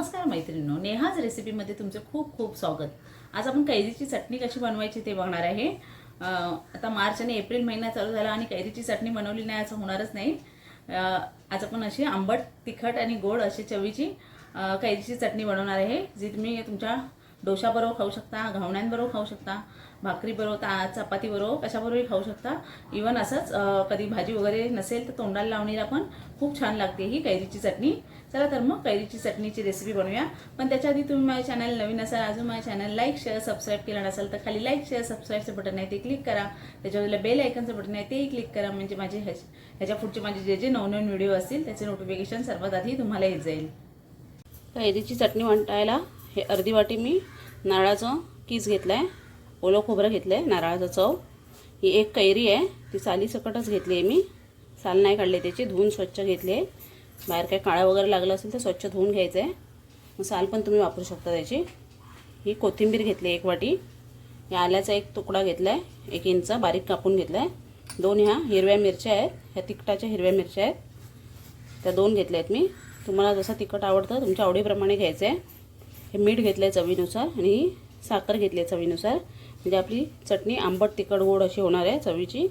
नमस्कार मैत्रिणींनो नेहाज रेसिपीमध्ये तुमचं खूप खूप स्वागत. आज आपण कैरीची चटणी कशी बनवायची ते बघणार आहे. आता मार्च आणि एप्रिल महिना चालू झाला आणि कैरीची चटणी बनवली नाही असं होणारच नाही. आज आपण अशी आंबट तिखट आणि गोड अशी चवीची कैरीची चटणी बनवणार आहे जी तुम्ही तुमच्या डोशाबरोबर खाऊ शकता घावण्यांबरोबर खाऊ शकता भाकरीबरोबर ता चपातीबरोबर कशाबरोबरही खाऊ शकता. इवन असंच कधी भाजी वगैरे नसेल तर तोंडाला लावणीला पण खूप छान लागते ही कैरीची चटणी. चला तर मग कैरीची चटणीची रेसिपी बनवूया. पण त्याच्या आधी तुम्ही माझ्या चॅनल नवीन असाल अजून माझ्या चॅनल लाईक शेअर सबस्क्राईब केलं नसेल तर खाली लाईक शेअर सबस्क्राईबचं बटन आहे ते क्लिक करा. त्याच्यावरला बेल आयकनचं बटन आहे तेही क्लिक करा. म्हणजे माझे ह्याच्या पुढचे माझे जे जे नवनवीन व्हिडिओ असतील त्याचे नोटिफिकेशन सर्वात आधी तुम्हाला येत जाईल. कैरीची चटणी म्हणतायला हे अर्धी वाटी मी नारळाचं कीस घेतलं आहे ओलं खोबरं घेतलं आहे नारळाचं चव. ही एक कैरी आहे ती सालीसकटच घेतली आहे मी. साल नाही काढले त्याची धुवून स्वच्छ घेतली आहे. बाहेर काय काळा वगैरे लागला असेल तर स्वच्छ धुवून घ्यायचं आहे मग साल पण तुम्ही वापरू शकता त्याची. ही कोथिंबीर घेतली आहे एक वाटी. या आल्याचा एक तुकडा घेतला आहे एक इंच बारीक कापून घेतला आहे दोन ह्या हिरव्या मिरच्या आहेत ह्या तिखटाच्या हिरव्या मिरच्या आहेत. त्या दोन घेतल्या आहेत मी. तुम्हाला जसं तिखट आवडतं तुमच्या आवडीप्रमाणे घ्यायचं आहे हे मीठ घेतलं आहे चवीनुसार आणि साखर घेतली आहे चवीनुसार. म्हणजे आपली चटणी आंबट तिखट गोड अशी होणार आहे चवीची.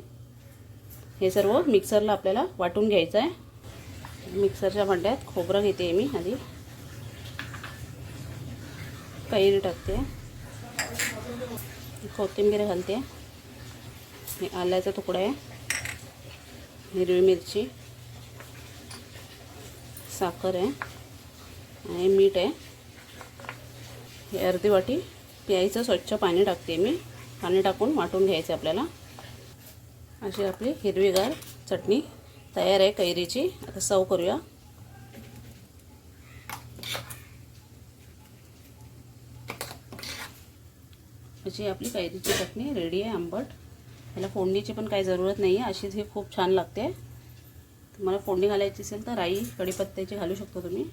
हे सर्व मिक्सरला आपल्याला वाटून घ्यायचं आहे मिक्सरच्या भांड्यात खोबरं घेते मी आधी. कैरी टाकते. कोथिंबीर घालते. हे आल्याचा तुकडा आहे. हिरवी मिरची. साखर आहे. आणि मीठ आहे. हे अर्धी वाटी प्यायचं स्वच्छ पाणी टाकते मी. पाणी टाकून वाटून घ्यायचं आपल्याला. अशी आपली हिरवीगार चटणी तयार आहे कैरीची. आता सर्व करूया. अशी आपली कैरीची चटणी रेडी आहे आंबट. याला फोडणीची पण काही जरूरत नाही आहे अशीच ही खूप छान लागते. तुम्हाला फोडणी घालायची असेल तर राई कढीपत्त्याची घालू शकतो तुम्ही.